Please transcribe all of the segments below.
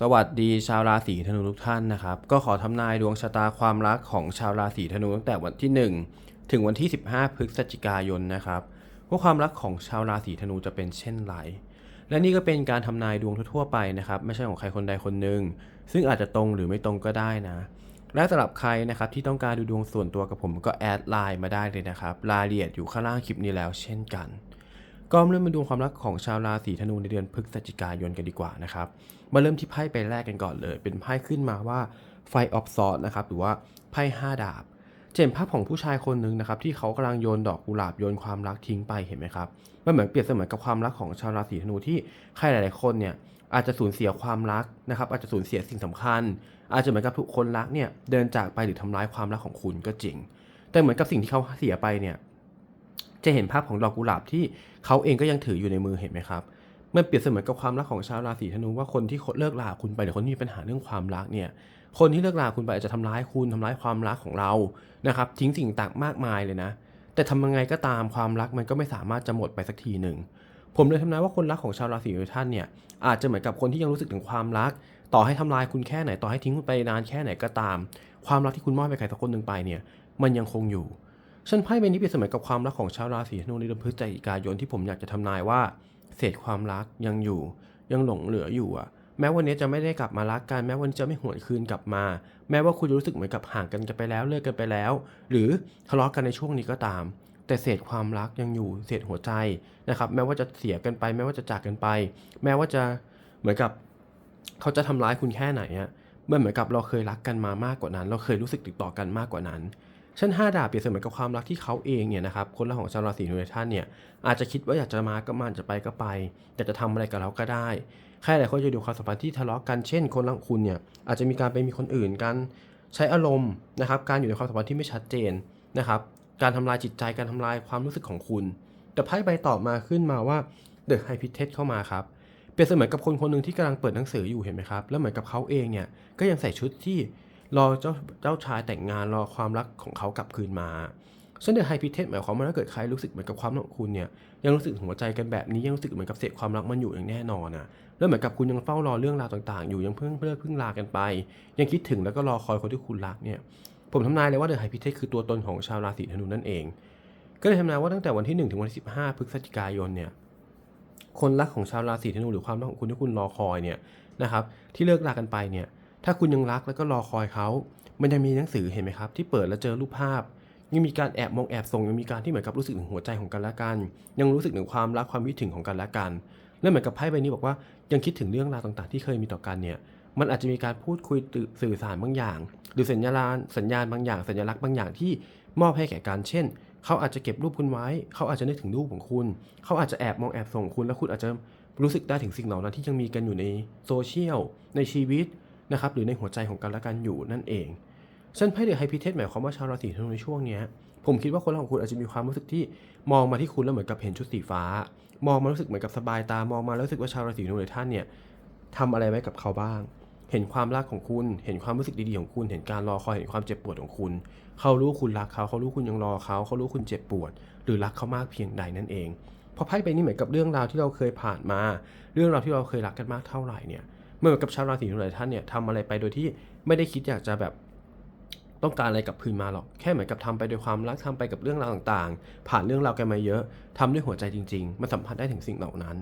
สวัสดีชาวราศีธนูทุกท่านนะครับ ก็ขอทำนายดวงชะตาความรักของชาวราศีธนูตั้งแต่วันที่ 1 ถึงวันที่ 15 พฤศจิกายนนะครับว่าความรักของชาวราศีธนูจะเป็นเช่นไร และนี่ก็เป็นการทำนายดวงทั่วๆไปนะครับ ไม่ใช่ของใครคนใดคนหนึ่งซึ่งอาจจะตรงหรือไม่ตรงก็ได้นะ และสำหรับใครนะครับที่ต้องการดูดวงส่วนตัวกับผมก็แอดไลน์มาได้เลยนะครับรายละเอียดอยู่ข้างล่างคลิปนี้แล้ว เช่นกัน ก็มาเริ่มมาดูความรักของชาวราศีธนูในเดือนพฤศจิกายนกันดีกว่านะครับ มาเริ่มที่ไพ่ใบแรกกันก่อนเลย เป็นไพ่ขึ้นมาว่าไฟออฟซอ d นะครับหรือว่าไพ่ห้าดาบจะเห็นภาพของผู้ชายคนหนึ่งนะครับที่เขากำลังโยนดอกกุหลาบโยนความรักทิ้งไปเห็นไหมครับมันเหมือนเปรียบเสมือนกับความรักของชาวราศีธนูที่ใครหลาย ๆ คนเนี่ยอาจจะสูญเสียความรักนะครับอาจจะสูญเสียสิ่งสำคัญ อาจจะเหมือนกับทุกคนรักเนี่ยเดินจากไปหรือทำร้ายความรักของคุณก็จริง แต่เหมือนกับสิ่งที่เขาเสียไปเนี่ยจะเห็นภาพของดอกกุหลาบที่เขาเองก็ยังถืออยู่ในมือเห็นไหมครับ มันเปรียบเสมือนกับความรักของชาวราศีธนูว่าคนที่เลิกลาคุณไปหรือคนที่มีปัญหาเรื่องความรักเนี่ยคนที่เลิกลาคุณไปอาจจะทำร้ายคุณทำร้ายความรักของเรานะครับทิ้งสิ่งต่างมากมายเลยนะ แต่ทำยังไงก็ตามความรักมันก็ไม่สามารถจะหมดไปสักทีหนึ่งผมเลยทำนายว่าคนรักของชาวราศีทุกท่านเนี่ยอาจจะเหมือนกับคนที่ยังรู้สึกถึงความรัก ต่อให้ทำลายคุณแค่ไหนต่อให้ทิ้งคุณไปนานแค่ไหนก็ตาม ความรักที่คุณมอบให้ใครสักคนหนึ่งไปเนี่ยมันยังคงอยู่ฉันไพ่ใบนี้เปรียบเสมือนกับความรักของชาวราศีธนูในเดือนพฤศจิกายนที่ผมอยากจะทำนายว่า เศษความรักยังอยู่ ยังหลงเหลืออยู่อะแม้วันนี้จะไม่ได้กลับมารักกัน แม้วันนี้จะไม่หวนคืนกลับมา แม้ว่าคุณรู้สึกเหมือนกับห่างกันกันไปแล้วเลิกกันไปแล้ว หรือทะเลาะกันในช่วงนี้ก็ตาม แต่เศษความรักยังอยู่ เศษหัวใจนะครับ แม้ว่าจะเสียกันไป แม้ว่าจะจากกันไป แม้ว่าจะเหมือนกับ เขาจะทำร้ายคุณแค่ไหนอะมันเหมือนกับเราเคยรักกันมามากกว่านั้น เราเคยรู้สึกติดต่อกันมากกว่านั้น ชั้นห้าดาบเปรียบเสมือนกับความรักที่เขาเองเนี่ยนะครับคนละของชาวราศีธนูท่านเนี่ยอาจจะคิดว่าอยากจะมาก็มาจะไปก็ไปอยากจะทำอะไรกับเราก็ได้ใครหลายคนจะดูความสัมพันธ์ที่ทะเลาะกันเช่น คนรักคุณเนี่ยอาจจะมีการไปมีคนอื่นกันใช้อารมณ์นะครับ การอยู่ในความสัมพันธ์ที่ไม่ชัดเจนนะครับ การทำลายจิตใจการทำลายความรู้สึกของคุณ แต่ไพ่ใบต่อมาขึ้นมาว่าเดอะไฮพิเทสเข้ามาครับเปรียบเสมือนกับคนคนหนึ่งที่กำลังเปิดหนังสืออยู่เห็นไหมครับ แล้วเหมือนกับเขาเองเนี่ยก็ยังใส่ชุดที่ รอเจ้าเจ้าชายแต่งงานรอความรักของเขากลับคืนมาซึ่งในไฮพิเทสหมายความว่าถ้าเกิดใครรู้สึกเหมือนกับความรักของคุณเนี่ยยังรู้สึกหัวใจกันแบบนี้ยังรู้สึกเหมือนกับเศษความรักมันอยู่อย่างแน่นอนอะแล้วเหมือนกับคุณยังเฝ้ารอเรื่องราวต่างๆ อยู่ยังเพิ่งเพิ่งเพิ่งลากันไป ยังคิดถึงแล้วก็รอคอยคนที่คุณรักเนี่ยผมทำนายเลยว่าเดอะไฮพิเทสคือตัวตนของชาวราศีธนูนั่นเอง ก็เลยทำนายว่าตั้งแต่วันที่ 1 ถึงวันที่15พฤศจิกายนเนี่ยคนรักของชาวราศีธนูหรือความรักของคุณที่คุณรอคอยเนี่ยนะครับที่เลิกรากันไปเนี่ย ถ้าคุณยังรักแล้วก็รอคอยเขา มันยังมีหนังสือเห็นไหมครับ ที่เปิดแล้วเจอรูปภาพ ยังมีการแอบมองแอบส่งยังมีการที่เหมือนกับรู้สึกถึงหัวใจของกันและกัน ยังรู้สึกถึงความรักความคิดถึงของกันและกัน และเหมือนกับไพ่ใบนี้บอกว่ายังคิดถึงเรื่องราวต่างๆ ที่เคยมีต่อกันเนี่ยมันอาจจะมีการพูดคุยสื่อสารบางอย่าง หรือสัญญาณสัญญาณบางอย่าง สัญลักษณ์บางอย่างที่มอบให้แก่กันเช่น เขาอาจจะเก็บรูปคุณไว้ เขาอาจจะนึกถึงรูปของคุณ เขาอาจจะแอบมองแอบส่งคุณ แล้วคุณอาจจะรู้สึกได้ถึงสิ่งเหล่านั้นที่ยังมีกันอยู่ในโซเชียลในชีวิต นะครับหรือในหัวใจของกันและกันอยู่นั่นเองฉันไพ่เดอะไฮพิเทสหมายความว่าชาวราศีธนูในช่วงนี้ผมคิดว่าคนรักของคุณอาจจะมีความรู้สึกที่มองมาที่คุณแล้วเหมือนกับเห็นชุดสีฟ้า มองมารู้สึกเหมือนกับสบายตามองมาแล้วรู้สึกว่าชาวราศีธนูในท่านเนี่ยทำอะไรไว้กับเขาบ้าง เห็นความรักของคุณ เห็นความรู้สึกดีๆของคุณ เห็นการรอคอยเห็นความเจ็บปวดของคุณ เขารู้คุณรักเขาเขารู้คุณยังรอเขาเขารู้คุณเจ็บปวด หรือรักเขามากเพียงใดนั่นเองพอไพ่ใบนี้เหมือนกับเรื่องราวที่เราเคยผ่านมา เรื่องราวที่เราเคยรักกันมากเท่าไหร่เนี่ย เมื่อกับชาวราศีธนูหลายท่านเนี่ยทำอะไรไปโดยที่ไม่ได้คิดอยากจะแบบต้องการอะไรกับคืนมาหรอก แค่เหมือนกับทำไปด้วยความรักทำไปกับเรื่องราวต่างๆ ผ่านเรื่องราวกันมาเยอะทำด้วยหัวใจจริงๆมันสัมผัสได้ถึงสิ่งเหล่านั้น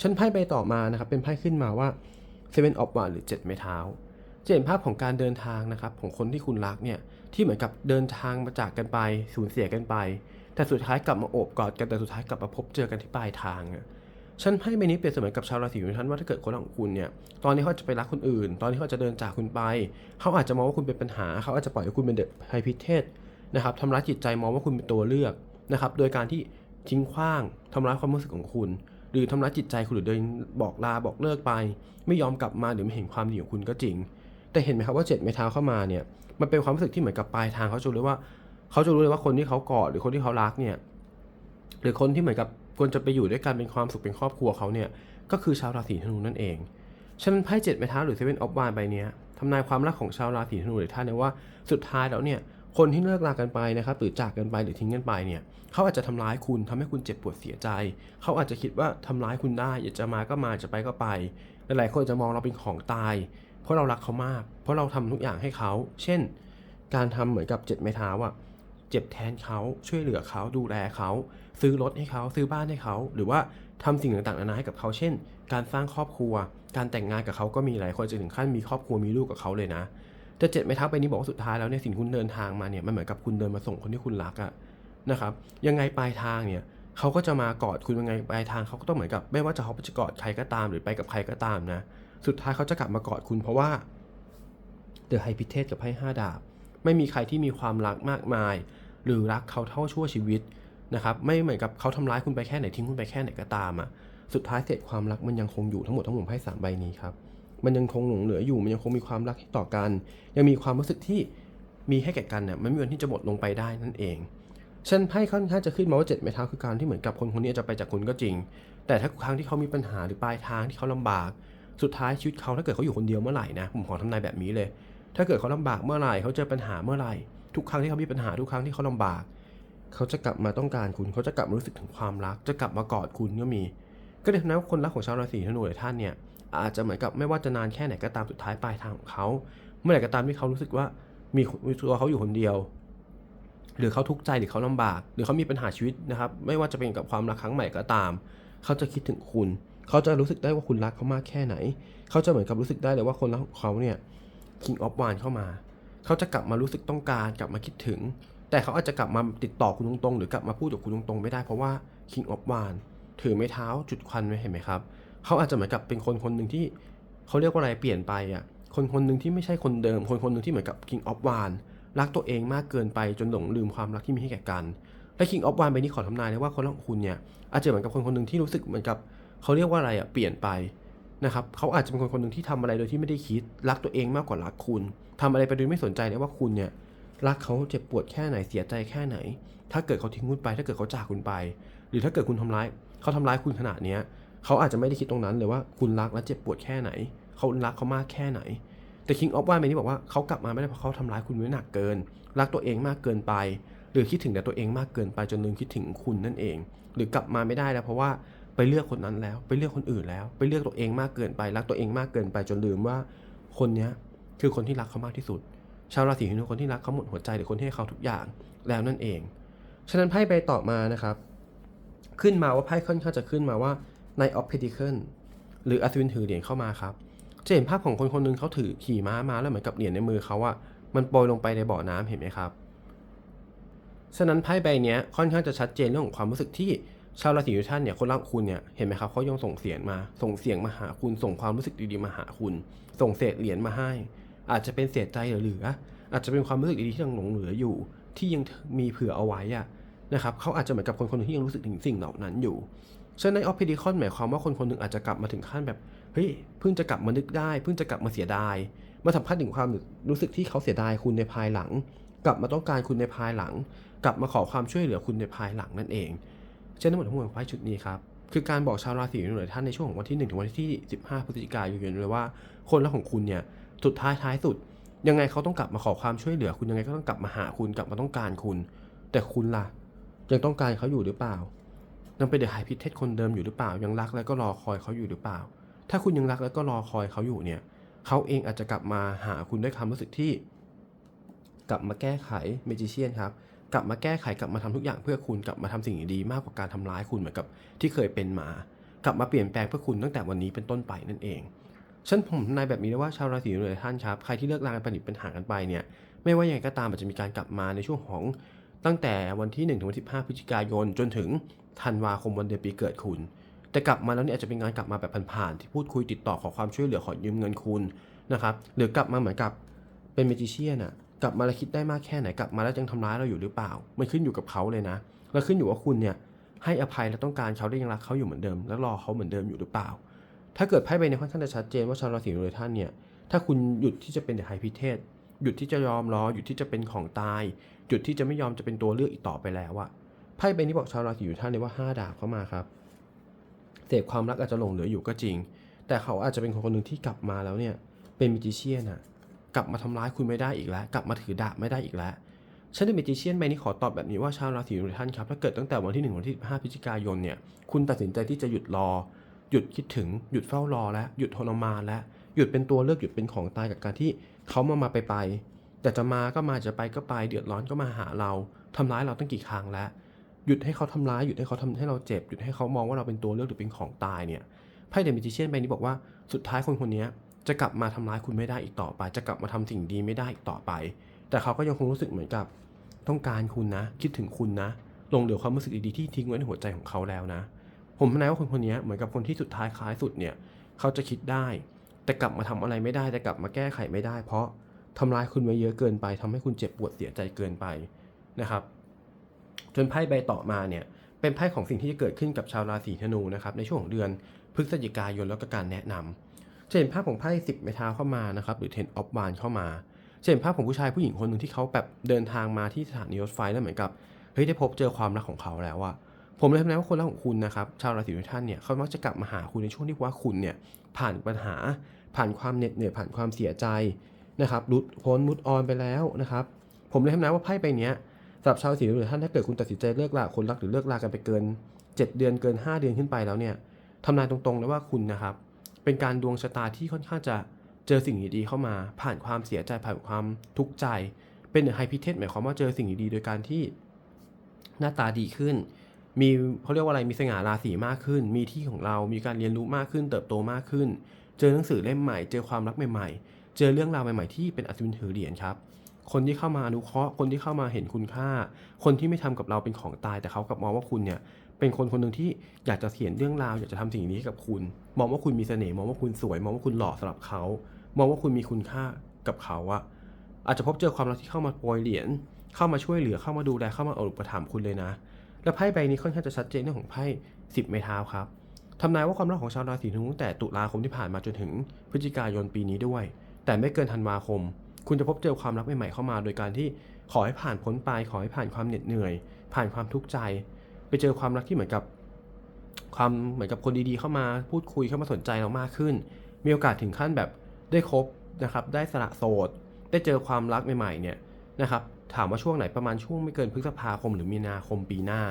ฉันไพ่ใบต่อมานะครับ เป็นไพ่ขึ้นมาว่า Seven of Wands หรือ 7 ไม้เท้าจะเห็นภาพของการเดินทางนะครับ ของคนที่คุณรักเนี่ย ที่เหมือนกับเดินทางมาจากกันไป สูญเสียกันไป แต่สุดท้ายกลับมาโอบกอดกันแต่สุดท้ายกลับมาพบเจอกันที่ปลายทางอะ ฉันไพ่ใบนี้เปรียบเสมือนกับชาวราศีของท่านว่าถ้าเกิดคนรักของคุณเนี่ย ตอนนี้เขาจะไปรักคนอื่น ตอนนี้เขาจะเดินจากคุณไป เขาอาจจะมองว่าคุณเป็นปัญหา เขาอาจจะปล่อยให้คุณเป็นเดอะไฮพิเทสนะครับทำร้ายจิตใจมองว่าคุณเป็นตัวเลือกนะครับ โดยการที่ทิ้งขว้างทำร้ายความรู้สึกของคุณ หรือทำร้ายจิตใจคุณหรือเดินบอกลาบอกเลิกไป ไม่ยอมกลับมาหรือไม่เห็นความดีของคุณก็จริง แต่เห็นไหมครับว่าเจ็ดไม้เท้าเข้ามาเนี่ย มันเป็นความรู้สึกที่เหมือนกับปลายทางเขาจะรู้เลยว่า เขาจะรู้เลยว่าคนที่เขากอดหรือคนที่เขารักเนี่ย หรือคนที่เหมือนกับ ควรจะไปอยู่ด้วยกันเป็นความสุขเป็นครอบครัวเขาเนี่ยก็คือชาวราศีธนูนั่นเองฉะนันไพ่เจ็ดไม้เท้าหรือเซเว่นออฟวานใบนี้ทำนายความรักของชาวราศีธนูหรือท่านเนี่ยว่าสุดท้ายแล้วเนี่ยคนที่เลิกลากันไปนะครับหรือจากกันไปหรือทิ้งกันไปเนี่ยเขาอาจจะทำร้ายคุณทำให้คุณเจ็บปวดเสียใจ เขาอาจจะคิดว่าทำร้ายคุณได้ อยากจะมาก็มาจะไปก็ไปหลายๆคนจะมองเราเป็นของตาย เพราะเรารักเขามาก เพราะเราทำทุกอย่างให้เขา เช่น การทำเหมือนกับเจ็ดไม้เท้าอะ เจ็บแทนเขาช่วยเหลือเขาดูแลเขาซื้อรถให้เขาซื้อบ้านให้เขาหรือว่าทำสิ่งต่างๆนานาให้กับเขาเช่น การสร้างครอบครัว การแต่งงานกับเขาก็มีหลายคนจะถึงขั้นมีครอบครัวมีลูกกับเขาเลยนะแต่เจ็ดไม้เท้าไปนี้บอกว่าสุดท้ายแล้วเนี่ยสิ่งคุณเดินทางมาเนี่ยมันเหมือนกับคุณเดินมาส่งคนที่คุณรักอะนะครับยังไงปลายทางเนี่ยเขาก็จะมากอดคุณยังไงปลายทางเขาก็ต้องเหมือนกับ ไม่ว่าจะเขาจะกอดใครก็ตามหรือไปกับใครก็ตามนะ สุดท้ายเขาจะกลับมากอดคุณเพราะว่าเดอะไฮพิเทสกับไพ่ห้าดาบ ไม่มีใครที่มีความรักมากมาย หรือรักเขาเท่าชั่วชีวิตนะครับไม่เหมือนกับเขาทำร้ายคุณไปแค่ไหนทิ้งคุณไปแค่ไหนก็ตามอะสุดท้ายเศษความรักมันยังคงอยู่ทั้งหมดทั้งมวลไพ่สามใบนี้ครับมันยังคงหลงเหลืออยู่มันยังคงมีความรักต่อกัน ยังมีความรู้สึกที่มีให้แก่กันเนี่ยมันไม่มีวันที่จะหมดลงไปได้นั่นเองฉันไพ่ค่อนข้างจะขึ้นมาว่าเจ็ดไม้เท้าคือการที่เหมือนกับคนคนนี้จะไปจากคุณก็จริง แต่ถ้าครั้งที่เขามีปัญหาหรือปลายทางที่เขาลำบาก สุดท้ายชีวิตเขาถ้าเกิดเขาอยู่คนเดียวเมื่อไหร่นะผมขอทำนายแบบนี้เลย ถ้าเกิดเขาลำบากเมื่อไหร่เขาเจอปัญหาเมื่อไหร่ ทุกครั้งที่เขามีปัญหาทุกครั้งที่เขาลำบาก เขาจะกลับมาต้องการคุณ เขาจะกลับมารู้สึกถึงความรัก จะกลับมากอดคุณก็มี ก็เลยทำให้คนรักของชาวราศีธนูหลายท่านเนี่ยอาจจะเหมือนกับไม่ว่าจะนานแค่ไหนก็ตามสุดท้ายปลายทางของเขา เมื่อไหร่ก็ตามที่เขารู้สึกว่ามีตัวเขาอยู่คนเดียว หรือเขาทุกข์ใจหรือเขาลำบาก หรือเขามีปัญหาชีวิตนะครับ ไม่ว่าจะเป็นกับความรักครั้งใหม่ก็ตาม เขาจะคิดถึงคุณ เขาจะรู้สึกได้ว่าคุณรักเขามากแค่ไหน เขาจะเหมือนกับรู้สึกได้เลยว่าคนรักของเขาเนี่ย King of w a n เข้ามา เขาจะกลับมารู้สึกต้องการกลับมาคิดถึง แต่เขาอาจจะกลับมาติดต่อคุณตรงๆ หรือกลับมาพูดกับคุณตรงๆ ไม่ได้เพราะว่า King of w a n ถือไม้เท้าจุดควันไว้เห็นไหมครับ เขาอาจจะเหมือนกับเป็นคนคนหนึ่งที่เขาเรียกว่าอะไรเปลี่ยนไปอะคนคนหนึ่งที่ไม่ใช่คนเดิม คนคนหนึ่งที่เหมือนกับ King of w a n รักตัวเองมากเกินไปจนหลงลืมความรักที่มีให้แก่กันและ King of w a n ใบนี้ขอทำนายเลยว่าคนรักของคุณเนี่ยอาจจะเหมือนกับคนคนหนึ่งที่รู้สึกเหมือนกับเขาเรียกว่าอะไรอะเปลี่ยนไป นะครับเขาอาจจะเป็นคนคนหนึ่งที่ทำอะไรโดยที่ไม่ได้คิดรักตัวเองมากกว่ารักคุณทำอะไรไปโดยไม่สนใจเลยว่าคุณเนี่ยรักเขาเจ็บปวดแค่ไหนเสียใจแค่ไหน ถ้าเกิดเขาทิ้งคุณไป ถ้าเกิดเขาจากคุณไป หรือถ้าเกิดคุณทำร้ายเขาทำร้ายคุณขนาดเนี้ยเขาอาจจะไม่ได้คิดตรงนั้นเลยว่าคุณรักและเจ็บปวดแค่ไหน เขารักเขามากแค่ไหน แต่ King of w a n ใบนี้บอกว่าเขากลับมาไม่ได้เพราะเขาทำร้ายคุณไว้หนักเกิน รักตัวเองมากเกินไป หรือคิดถึงแต่ตัวเองมากเกินไปจนลืมคิดถึงคุณนั่นเอง หรือกลับมาไม่ได้แล้วเพราะว่า ไปเลือกคนนั้นแล้ว ไปเลือกคนอื่นแล้ว ไปเลือกตัวเองมากเกินไปรักตัวเองมากเกินไปจนลืมว่า คนนี้คือคนที่รักเขามากที่สุด ชาวราศีธนูคนที่รักเขาหมดหัวใจหรือคนที่ให้เขาทุกอย่างแล้วนั่นเอง ฉะนั้นไพ่ใบต่อมานะครับ ขึ้นมาว่าไพ่ค่อนข้างจะขึ้นมาว่าใน of Pentacle หรืออัศวินถือเหรียญเข้ามาครับจะเห็นภาพของคนคนหนึงเขาถือขี่ม้ามาแล้วเหมือนกับเหรียญในมือเขาอะมันโปรยลงไปในบ่อน้ำเห็นไหมครับฉะนั้นไพ่ใบเนี้ยค่อนข้างจะชัดเจนเรื่องของความรู้สึกที่ ชาวราศีทุกท่านเนี่ยคนรักคุณเนี่ยเห็นไหมครับเขายังส่งเสียงมา ส่งเสียงมาหาคุณส่งความรู้สึกดีๆมาหาคุณ ส่งเศษเหรียญมาให้ อาจจะเป็นเศษใจเหลือๆอาจจะเป็นความรู้สึกดีๆที่ยังหลงเหลืออยู่ ที่ยังมีเผื่อเอาไว้อะนะครับเขาอาจจะเหมือนกับคนคนหนึงที่ยังรู้สึกถึงสิ่งเหล่านั้นอยู่ฉะนั้นในออฟพิดิคอนหมายความว่าคนคนหนึ่งอาจจะกลับมาถึงขั้นแบบเฮ้ยเพิ่งจะกลับมานึกได้เพิ่งจะกลับมาเสียดายมาสัมผัสถึงความรู้สึกที่เขาเสียดายคุณในภายหลัง กลับมาต้องการคุณในภายหลัง กลับมาขอความช่วยเหลือคุณในภายหลังนั่นเองเช่นทั้งหมดทั้งมวลของไพ่ชุดนี้ครับคือการบอกชาวราศีธนูหลายท่านในช่วงของวันที่ 1 ถึงวันที่ 15 พฤศจิกายนเลยว่าคนรักของคุณเนี่ยสุดท้ายท้ายสุด ยังไงเขาต้องกลับมาขอความช่วยเหลือ คุณยังไงก็ต้องกลับมาหาคุณกลับมาต้องการคุณ แต่คุณล่ะ ยังต้องการเขาอยู่หรือเปล่ายังเป็นเดอะไฮพิเทสคนเดิมอยู่หรือเปล่า ยังรักแล้วก็รอคอยเขาอยู่หรือเปล่า ถ้าคุณยังรักแล้วก็รอคอยเขาอยู่เนี่ยเขาเองอาจจะกลับมาหาคุณด้วยความรู้สึกที่ กลับมาแก้ไขเมจิเชียนครับ กลับมาแก้ไขกลับมาทำทุกอย่างเพื่อคุณกลับมาทำสิ่งดีๆมากกว่าการทำร้ายคุณเหมือนกับที่เคยเป็นมา กลับมาเปลี่ยนแปลงเพื่อคุณตั้งแต่วันนี้เป็นต้นไปนั่นเองฉันผมนายแบบนี้เลยว่าชาวราศีธนูหลายท่านครับใครที่เลิกลากันไปหรือเป็นหากันไปเนี่ยไม่ว่าอยังไงก็ตามอาจจะมีการกลับมาในช่วงของตั้งแต่วันที่ 1 ถึงวันที่ 5 พฤศจิกายน จนถึงธันวาคมวันเดือนปีเกิดคุณ แต่กลับมาแล้วเนี่ยอาจจะเป็นงานกลับมาแบบผ่านๆที่พูดคุยติดต่อขอความช่วยเหลือขอยืมเงินคุณนะครับหรือกลับมาเหมือนกับเป็นเมจิเชียนอะ กลับมาแล้วคิดได้มากแค่ไหนกลับมาแล้วยังทำร้ายเราอยู่หรือเปล่า มันขึ้นอยู่กับเขาเลยนะแล้วขึ้นอยู่ว่าคุณเนี่ยให้อภัยและต้องการเขาได้ยังรักเขาอยู่เหมือนเดิม และรอเขาเหมือนเดิมอยู่หรือเปล่า ถ้าเกิดไพ่ใบนี้ค่อนข้างจะชัดเจนว่าชาวราศีธนูหลายท่านเนี่ยถ้าคุณหยุดที่จะเป็นเดไฮพิเทสหยุดที่จะยอมรอหยุดที่จะเป็นของตาย หยุดที่จะไม่ยอมจะเป็นตัวเลือกอีกต่อไปแล้วอะไพ่ใบนี้บอกชาวราศีอยู่ท่านเลยว่าห้าดาบเข้ามาครับเสพความรักอาจจะหลงเหลืออยู่ก็จริง แต่เขาอาจจะเป็นคนคนหนึ่งที่กลับมาแล้วเนี่ยเป็นมิจิเชียนอะ กลับมาทำร้ายคุณไม่ได้อีกแล้ว กลับมาถือดาบไม่ได้อีกแล้วฉันในมิจิเชียนใบนี้ขอตอบแบบนี้ว่าชาวราศีทุกท่านครับถ้าเกิดตั้งแต่วันที่ 1 วันที่15พฤศจิกายนเนี่ยคุณตัดสินใจที่จะหยุดรอ หยุดคิดถึงหยุดเฝ้ารอแล้วหยุดทรมานแล้วหยุดเป็นตัวเลือกหยุดเป็นของตายกับการที่เขามามาไปไป แต่จะมาก็มาจะไปก็ไปเดือดร้อนก็มาหาเราทำร้ายเราตั้งกี่ครั้งแล้ว หยุดให้เขาทำร้ายหยุดให้เขาทำให้เราเจ็บหยุดให้เขามองว่าเราเป็นตัวเลือกหรือเป็นของตายเนี่ยไพ่เดมิจิเชียนใบนี้บอกว่าสุดท้ายคนคนนี้ จะกลับมาทำร้ายคุณไม่ได้อีกต่อไป จะกลับมาทำสิ่งดีไม่ได้อีกต่อไป แต่เขาก็ยังคงรู้สึกเหมือนกับ ต้องการคุณนะ คิดถึงคุณนะ ลงเหลือความรู้สึกดีๆที่ทิ้งไว้ในหัวใจของเขาแล้วนะ ผมทนายว่าคนคนนี้เหมือนกับคนที่สุดท้ายคล้ายสุดเนี่ยเขาจะคิดได้ แต่กลับมาทำอะไรไม่ได้แต่กลับมาแก้ไขไม่ได้ เพราะทำร้ายคุณไว้เยอะเกินไปทำให้คุณเจ็บปวดเสียใจเกินไปนะครับ จนไพ่ใบต่อมาเนี่ยเป็นไพ่ของสิ่งที่จะเกิดขึ้นกับชาวราศีธนูนะครับในช่วงของเดือนพฤศจิกายนแล้วก็การแนะนำ จะเห็นภาพของไพ่สิบไม้เท้าเข้ามานะครับหรือ ten of wands เข้ามาจะเห็นภาพของผู้ชายผู้หญิงคนหนึ่งที่เขาแบบเดินทางมาที่สถานีรถไฟแล้วเหมือนกับเฮ้ยได้พบเจอความรักของเขาแล้วอะผมเลยทำนายว่าคนรักของคุณนะครับชาวราศีทุกท่านเนี่ยเขามักจะกลับมาหาคุณในช่วงที่ว่าคุณเนี่ยผ่านปัญหา ผ่านความเหน็ดเหนื่อยผ่านความเสียใจนะครับรุดพ้นมุดออนไปแล้วนะครับผมเลยทำนายว่าไพ่ใบเนี้ยสำหรับชาวราศีธนูท่านถ้าเกิดคุณตัดสินใจเลิกลาคนรักหรือเลิกลากันไปเกิน 7 เดือนเกิน 5 เดือนขึ้นไปแล้วเนี่ยทำนายตรงๆเลยว่าคุณนะครับ เป็นการดวงชะตาที่ค่อนข้างจะเจอสิ่งดีๆเข้ามา ผ่านความเสียใจผ่านความทุกข์ใจ เป็นไฮพิเทสหมายความว่าเจอสิ่งดีๆโดยการที่หน้าตาดีขึ้น มีเขาเรียกว่าอะไรมีสง่าราศีมากขึ้น มีที่ของเรามีการเรียนรู้มากขึ้น เติบโตมากขึ้น เจอหนังสือเล่มใหม่ เจอความรักใหม่ๆ เจอเรื่องราวใหม่ๆที่เป็นอัศวินถือเหรียญครับคนที่เข้ามาอนุเคราะห์คนที่เข้ามาเห็นคุณค่า คนที่ไม่ทำกับเราเป็นของตายแต่เขากลับมองว่าคุณเนี่ย เป็นคนคนหนึ่งที่อยากจะเขียนเรื่องราว อยากจะทำสิ่งนี้ให้กับคุณ มองว่าคุณมีเสน่ห์มองว่าคุณสวย มองว่าคุณหล่อสำหรับเขา มองว่าคุณมีคุณค่ากับเขาอะอาจจะพบเจอความรักที่เข้ามาโปรยเหรียญเข้ามาช่วยเหลือเข้ามาดูแลเข้ามาอุปถัมภ์คุณเลยนะ และไพ่ใบนี้ค่อนข้างจะชัดเจนเรื่องของไพ่สิบไม้เท้าครับทำนายว่าความรักของชาวราศีธนูตั้งแต่ตุลาคมที่ผ่านมาจนถึงพฤศจิกายนปีนี้ด้วย แต่ไม่เกินธันวาคม คุณจะพบเจอความรักใหม่ๆเข้ามา โดยการที่ขอให้ผ่านพ้นไปขอให้ผ่านความเหน็ดเหนื่อย ผ่านความทุกข์ใจ เจอความรักที่เหมือนกับ ความเหมือนกับคนดีๆ เข้ามาพูดคุยเข้ามาสนใจเรามากขึ้น มีโอกาสถึงขั้นแบบได้คบนะครับ ได้สละโสด ได้เจอความรักใหม่ๆเนี่ยนะครับ ถามว่าช่วงไหนประมาณช่วงไม่เกินพฤษภาคมหรือมีนาคมปีหน้า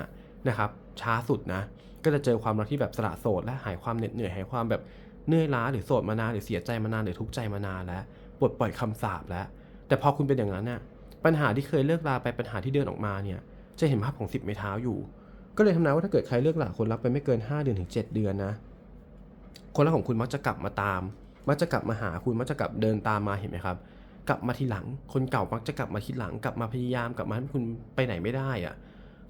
นะครับ ช้าสุดนะ ก็จะเจอความรักที่แบบสละโสด และหายความเหน็ดเหนื่อยหายความแบบเหนื่อยล้าหรือโสดมานานหรือเสียใจมานานหรือทุกข์ใจมานานแล้วปลดปล่อยคำสาปแล้ว แต่พอคุณเป็นอย่างนั้นเนี่ยปัญหาที่เคยเลิกลาไปปัญหาที่เดินออกมาเนี่ยจะเห็นภาพของสิบไม้เท้าอยู่ ก็เลยทำนายว่าถ้าเกิดใครเลิกหลาคนรักไปไม่เกิน 5 เดือนถึง 7 เดือนนะ คนรักของคุณมักจะกลับมาตาม มักจะกลับมาหาคุณมักจะกลับเดินตามมาเห็นไหมครับ กลับมาทีหลัง คนเก่ามักจะกลับมาทีหลัง กลับมาพยายามกลับมาให้คุณไปไหนไม่ได้อะ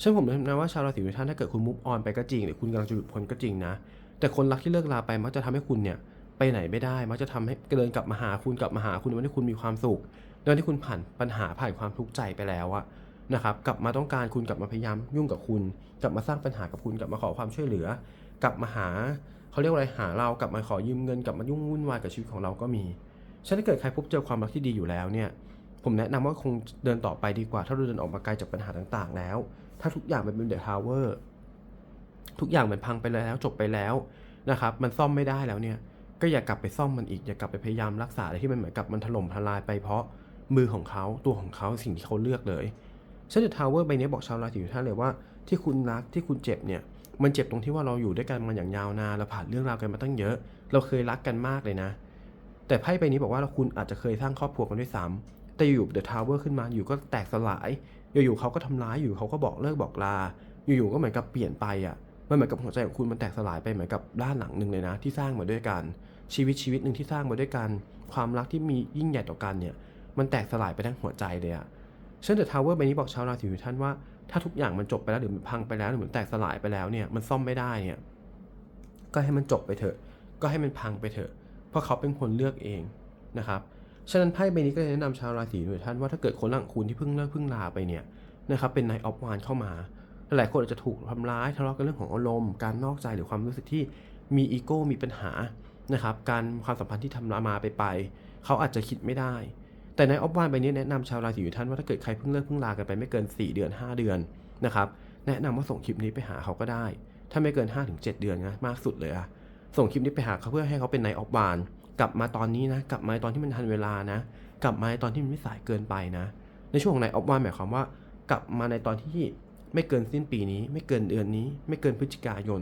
ฉันผมเลยทำนายว่าชาวราศีทุกท่านถ้าเกิดคุณมุฟออนไปก็จริงหรือคุณกำลังจะหลุดพ้นก็จริงนะ แต่คนรักที่เลิกลาไปมักจะทำให้คุณเนี่ยไปไหนไม่ได้ มักจะทำให้เดินกลับมาหาคุณกลับมาหาคุณในวันที่คุณมีความสุขในวันที่คุณผ่านปัญหาผ่านความทุกข์ใจไปแล้วอะนะครับกลับมาต้องการคุณกลับมาพยายามยุ่งกับคุณ กลับมาสร้างปัญหากับคุณกลับมาขอความช่วยเหลือ กลับมาหาเขาเรียกว่าอะไรหาเรากลับมาขอยืมเงินกลับมายุ่งวุ่นวายกับชีวิตของเราก็มีฉะนั้นถ้าเกิดใครพบเจอความรักที่ดีอยู่แล้วเนี่ยผมแนะนำว่าคงเดินต่อไปดีกว่า ถ้าเราเดินออกมาไกลจากปัญหาต่างๆ แล้ว ถ้าทุกอย่างมันเป็นเดอะทาวเวอร์ทุกอย่างมันพังไปแล้วจบไปแล้วนะครับ มันซ่อมไม่ได้แล้วเนี่ย ก็อย่ากลับไปซ่อมมันอีก อย่ากลับไปพยายามรักษาอะไรที่มันเหมือนกับมันถล่มทลายไปเพราะมือของเขาตัวของเขาสิ่งที่เขาเลือกเลยเช่นเดอะทาวเวอร์ใบนี้บอกชาวราศีทุกท่านเลยว่า ที่คุณรักที่คุณเจ็บเนี่ยมันเจ็บตรงที่ว่าเราอยู่ด้วยกันมาอย่างยาวนานเราผ่านเรื่องราวกันมาตั้งเยอะ เราเคยรักกันมากเลยนะ แต่ไพ่ใบนี้บอกว่าเราคุณอาจจะเคยสร้างครอบครัวกันด้วยซ้ำแต่อยู่เดอะทาวเวอร์ขึ้นมาอยู่ก็แตกสลาย อยู่ๆเขาก็ทำร้ายอยู่เขาก็บอกเลิกบอกลา อยู่ๆก็เหมือนกับเปลี่ยนไปอะมันเหมือนกับหัวใจของคุณมันแตกสลายไปเหมือนกับด้านหลังหนึ่งเลยนะ ที่สร้างมาด้วยกัน ชีวิตชีวิตหนึ่งที่สร้างมาด้วยกัน ความรักที่มียิ่งใหญ่ต่อกันเนี่ย มันแตกสลายไปทั้งหัวใจเลยอะเช่นเดอะทาวเวอร์ใบนี้บอกชาวราศีทุกท่านว่า ถ้าทุกอย่างมันจบไปแล้วหรือมันพังไปแล้วหรือมันแตกสลายไปแล้วเนี่ยมันซ่อมไม่ได้เนี่ยก็ให้มันจบไปเถอะ ก็ให้มันพังไปเถอะ เพราะเขาเป็นคนเลือกเองนะครับฉะนั้นไพ่ใบนี้ก็จะแนะนำชาวราศีทุกท่านว่าถ้าเกิดคนหลังคุณที่เพิ่งเลิกเพิ่งลาไปเนี่ยนะครับเป็นนายออฟวานเข้ามา หลายคนอาจจะถูกทำร้ายทะเลาะกันเรื่องของอารมณ์การนอกใจหรือความรู้สึกที่มีอีโก้มีปัญหานะครับการความสัมพันธ์ที่ทำมาไปไป เขาอาจจะคิดไม่ได้ แต่ในออฟวานใบนี้แนะนำชาวราศีอยู่ท่านว่าถ้าเกิดใครเพิ่งเลิกเพิ่งลากันไปไม่เกิน 4 เดือน 5 เดือนนะครับแนะนำว่าส่งคลิปนี้ไปหาเขาก็ได้ ถ้าไม่เกิน 5-7 เดือนนะมากสุดเลยอะส่งคลิปนี้ไปหาเขาเพื่อให้เขาเป็นในออฟวานกลับมาตอนนี้นะกลับมาตอนที่มันทันเวลานะ กลับมาตอนที่มันไม่สายเกินไปนะ ในช่วงของในออฟวานหมายความว่า กลับมาในตอนที่ไม่เกินสิ้นปีนี้ ไม่เกินเดือนนี้ ไม่เกินพฤศจิกายน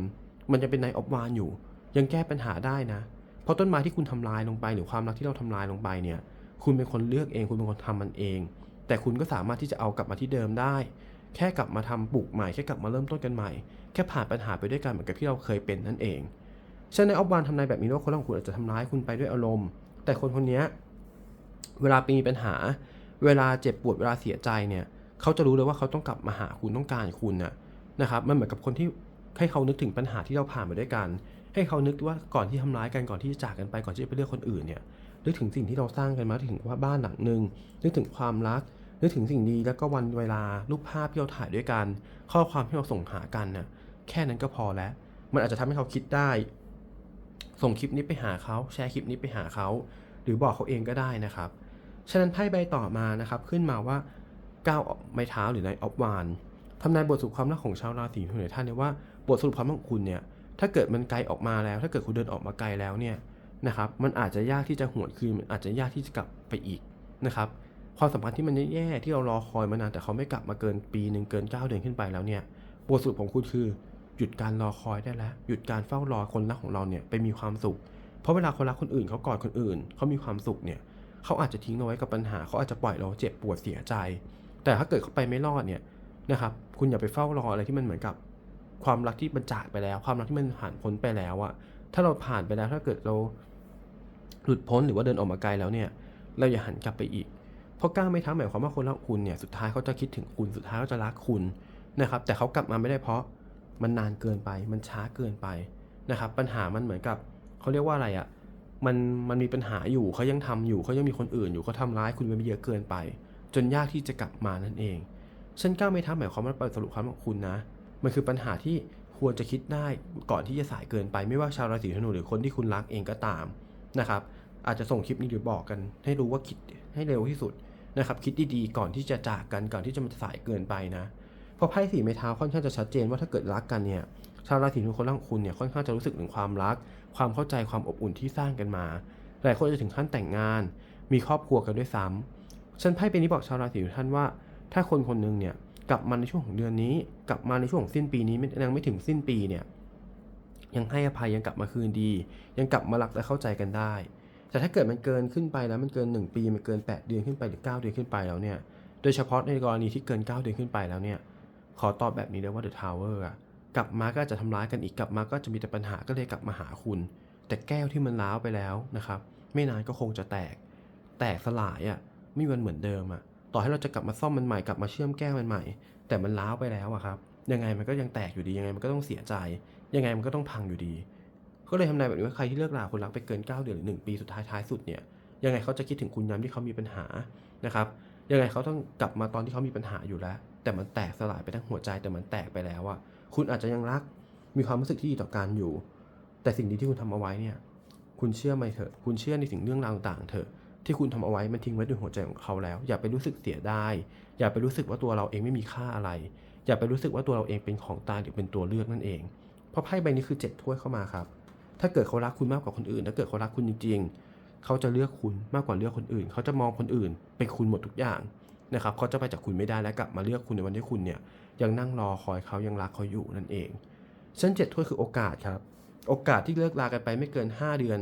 มันจะเป็นในออฟวานอยู่ ยังแก้ปัญหาได้นะ เพราะต้นไม้ที่คุณทำลายลงไปหรือความรักที่เราทำลายลงไปเนี่ย คุณเป็นคนเลือกเอง คุณเป็นคนทำมันเอง แต่คุณก็สามารถที่จะเอากลับมาที่เดิมได้ แค่กลับมาทำปลูกใหม่ แค่กลับมาเริ่มต้นกันใหม่ แค่ผ่านปัญหาไปด้วยกันเหมือนกับที่เราเคยเป็นนั่นเองฉะนั้นในออฟวานทำนายแบบนี้ว่าคนรักของคุณอาจจะทำร้ายคุณไปด้วยอารมณ์ แต่คนคนนี้เวลามีปัญหา เวลาเจ็บปวดเวลาเสียใจเนี่ยเขาจะรู้เลยว่าเขาต้องกลับมาหาคุณต้องการคุณนะนะครับมันเหมือนกับคนที่ให้เขานึกถึงปัญหาที่เราผ่านมาด้วยกัน ให้เขานึกว่าก่อนที่ทำร้ายกันก่อนที่จะจากกันไปก่อนที่จะไปเลือกคนอื่นเนี่ย นึกถึงสิ่งที่เราสร้างกันมาถึงว่าบ้านหลังหนึ่งนึกถึงความรักนึกถึงสิ่งดีแล้วก็วันเวลารูปภาพที่เราถ่ายด้วยกัน ข้อความที่เราส่งหากันน่ะแค่นั้นก็พอแล้ว มันอาจจะทำให้เขาคิดได้ ส่งคลิปนี้ไปหาเขาแชร์คลิปนี้ไปหาเขา หรือบอกเขาเองก็ได้นะครับ ฉะนั้นไพ่ใบต่อมานะครับ ขึ้นมาว่าก้าวไม้เท้าหรือในออฟวานทำนายบทสรุปความรักของชาวราศีถุนท่านเนี่ยว่าบทสรุปความรักของคุณเนี่ยถ้าเกิดมันไกลออกมาแล้ว ถ้าเกิดคุณเดินออกมาไกลแล้วเนี่ย นะครับมันอาจจะยากที่จะหวนคืนมันอาจจะยากที่จะกลับไปอีกนะครับความสัมพันธ์ที่มันแย่ๆที่เรารอคอยมานานแต่เขาไม่กลับมาเกินปีหนึ่งเกิน 9 เดือนขึ้นไปแล้วเนี่ยบทสรุปของคุณคือ หยุดการรอคอยได้แล้ว หยุดการเฝ้ารอคนรักของเราเนี่ยไปมีความสุข เพราะเวลาคนรักคนอื่นเขากอดคนอื่นเขามีความสุขเนี่ยเขาอาจจะทิ้งเราไว้กับปัญหาเขาอาจจะปล่อยเราเจ็บปวดเสียใจ แต่ถ้าเกิดเขาไปไม่รอดเนี่ยนะครับคุณอย่าไปเฝ้ารออะไรที่มันเหมือนกับ ความรักที่มันจากไปแล้ว ความรักที่มันผ่านพ้นไปแล้วอะถ้าเราผ่านไปแล้วถ้าเกิดเรา หลุดพ้นหรือว่าเดินออกมาไกลแล้วเนี่ย เราอย่าหันกลับไปอีก เพราะกล้าไม่ท้าหมายความว่าคนรักคุณเนี่ยสุดท้ายเขาจะคิดถึงคุณสุดท้ายเขาจะรักคุณนะครับ แต่เขากลับมาไม่ได้เพราะมันนานเกินไป มันช้าเกินไปนะครับ ปัญหามันเหมือนกับเขาเรียกว่าอะไรอะ่ะมันมันมีปัญหาอยู่เขายังทำอยู่เขายังมีคนอื่นอยู่เขาทำร้ายคุณไปเยอะเกินไป จนยากที่จะกลับมานั่นเองฉันกล้าไม่ท้าหมายความว่าไปสรุปความของคุณนะ มันคือปัญหาที่ควรจะคิดได้ก่อนที่จะสายเกินไป ไม่ว่าชาวราศีธนูหรือคนที่คุณรักเองก็ตาม นะครับ อาจจะส่งคลิปนี้หรือบอกกัน ให้รู้ว่าคิดให้เร็วที่สุดนะครับ คิดดีๆก่อนที่จะจากกันก่อนที่จะมันสายเกินไปนะเพราะไพ่สีไม้เท้าค่อนข้างจะชัดเจนว่าถ้าเกิดรักกันเนี่ยชาวราศีธนูคนรักของคุณเนี่ยค่อนข้างจะรู้สึกถึงความรัก ความเข้าใจความอบอุ่นที่สร้างกันมาหลายคนจะถึงขั้นแต่งงาน มีครอบครัวกันด้วยซ้ำฉันไพ่เป็นนี้บอกชาวราศีทุกท่านว่า ถ้าคนคนหนึ่งเนี่ยกลับมาในช่วงของเดือนนี้ กลับมาในช่วงของสิ้นปีนี้ไม่ยังไม่ถึงสิ้นปีเนี่ย ยังให้อภัยยังกลับมาคืนดี ยังกลับมารักและเข้าใจกันได้ แต่ถ้าเกิดมันเกินขึ้นไปแล้วมันเกิน 1 ปีมันเกิน 8 เดือนขึ้นไปหรือ 9 เดือนขึ้นไปแล้วเนี่ยโดยเฉพาะในกรณีที่เกิน 9 เดือนขึ้นไปแล้วเนี่ยขอตอบแบบนี้เลยว่า The Tower อะกลับมาก็จะทำร้ายกันอีกกลับมาก็จะมีแต่ปัญหาก็เลยกลับมาหาคุณ แต่แก้วที่มันร้าวไปแล้วนะครับไม่นานก็คงจะแตก แตกสลายอะไม่มีวันเหมือนเดิมอะต่อให้เราจะกลับมาซ่อมมันใหม่กลับมาเชื่อมแก้วมันใหม่ แต่มันร้าวไปแล้วอะครับ ยังไงมันก็ยังแตกอยู่ดียังไงมันก็ต้องเสียใจ ยังไงมันก็ต้องพังอยู่ดี ก็เลยทำนายแบบนี้ว่าใครที่เลิกราคนรักไปเกิน 9 เดือนหรือ 1 ปีสุดท้ายท้ายสุดเนี่ยยังไงเขาจะคิดถึงคุณยามที่เขามีปัญหานะครับยังไงเขาต้องกลับมาตอนที่เขามีปัญหาอยู่แล้ว แต่มันแตกสลายไปทั้งหัวใจแต่มันแตกไปแล้วอะคุณอาจจะยังรักมีความรู้สึกที่ดีต่อกันอยู่ แต่สิ่งดีที่คุณทำเอาไว้เนี่ยคุณเชื่อไหมเถอะคุณเชื่อในสิ่งเรื่องราวต่างๆเถอะที่คุณทำเอาไว้มันทิ้งไว้ด้วยหัวใจของเขาแล้ว อย่าไปรู้สึกเสียดายอย่าไปรู้สึกว่าตัวเราเองไม่มีค่าอะไร อย่าไปรู้สึกว่าตัวเราเองเป็นของตายหรือเป็นตัวเลือกนั่นเอง เพราะไพ่ใบนี้คือเจ็ดถ้วยเข้ามาครับ ถ้าเกิดเขารักคุณมากกว่าคนอื่น ถ้าเกิดเขารักคุณจริง ๆ เขาจะเลือกคุณมากกว่าเลือกคนอื่น เขาจะมองคนอื่น เป็นคุณหมดทุกอย่างนะครับ เขาจะไปจากคุณไม่ได้และกลับมาเลือกคุณในวันที่คุณเนี่ยยังนั่งรอคอยเขายังรักเขาอยู่นั่นเองชั้นเจ็ดถ้วยคือโอกาสครับ โอกาสที่เลิกลากันไปไม่เกิน 5 เดือน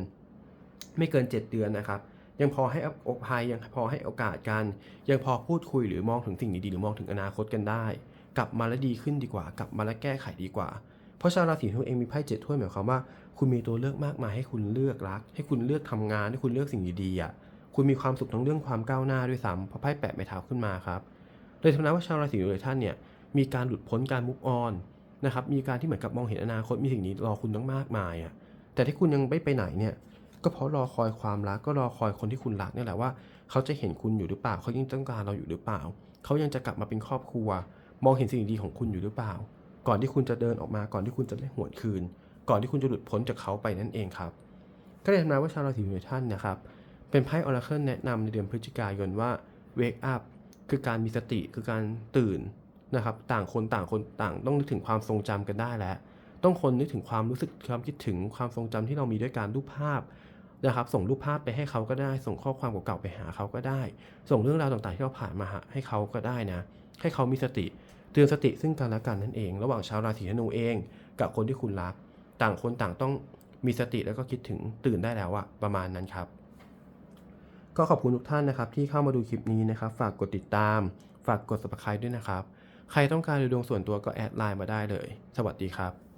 ไม่เกิน 7 เดือนนะครับยังพอให้อภัยยังพอให้โอกาสกัน ยังพอพูดคุยหรือมองถึงสิ่งดีๆหรือมองถึงอนาคตกันได้ กลับมาแล้วดีขึ้นดีกว่า กลับมาแล้วแก้ไขดีกว่า เพราะชาวราศีธนูเองมีไพ่เจ็ดถ้วยหมายความว่า คุณมีตัวเลือกมากมายให้คุณเลือกรัก ให้คุณเลือกทำงานให้คุณเลือกสิ่งดีๆอะคุณมีความสุขทั้งเรื่องความก้าวหน้าด้วยซ้ำเพราะไพ่แปะไม้เท้าขึ้นมาครับเลยทำนายว่าชาวราศีธนูท่านเนี่ยมีการหลุดพ้นการมุกออนนะครับมีการที่เหมือนกับมองเห็นอนาคตมีสิ่งนี้รอคุณตั้งมากมายอะแต่ที่คุณยังไม่ไปไหนเนี่ยก็เพราะรอคอยความรักก็รอคอยคนที่คุณรักเนี่ยแหละว่า เขาจะเห็นคุณอยู่หรือเปล่าเขายังต้องการเราอยู่หรือเปล่า เขายังจะกลับมาเป็นครอบครัว มองเห็นสิ่งดีของคุณอยู่หรือเปล่า ก่อนที่คุณจะเดินออกมาก่อนที่คุณจะได้หวนคืน ก่อนที่คุณจะหลุดพ้นจากเขาไปนั่นเองครับ ก็เลยทำนายว่าชาวราศีเมถุนนะครับ เป็นไพ่ออราเคิลแนะนำในเดือนพฤศจิกายนว่า wake up คือการมีสติคือการตื่นนะครับ ต่างคนต่างคนต่างต้องนึกถึงความทรงจำกันได้แล้ว ต้องคนนึกถึงความรู้สึกความคิดถึงความทรงจำที่เรามีด้วยการรูปภาพนะครับ ส่งรูปภาพไปให้เขาก็ได้ ส่งข้อความเก่าๆไปหาเขาก็ได้ ส่งเรื่องราวต่างๆที่เราผ่านมาหาให้เขาก็ได้นะ ให้เขามีสติ เตือนสติซึ่งกันและกันนั่นเอง ระหว่างชาวราศีธนูเอง กับคนที่คุณรัก ต่างคนต่างต้องมีสติแล้วก็คิดถึงตื่นได้แล้วอะประมาณนั้นครับ ก็ขอบคุณทุกท่านนะครับ ที่เข้ามาดูคลิปนี้นะครับ ฝากกดติดตาม ฝากกด subscribe ด้วยนะครับ ใครต้องการดูดวงส่วนตัวก็แอดไลน์มาได้เลย สวัสดีครับ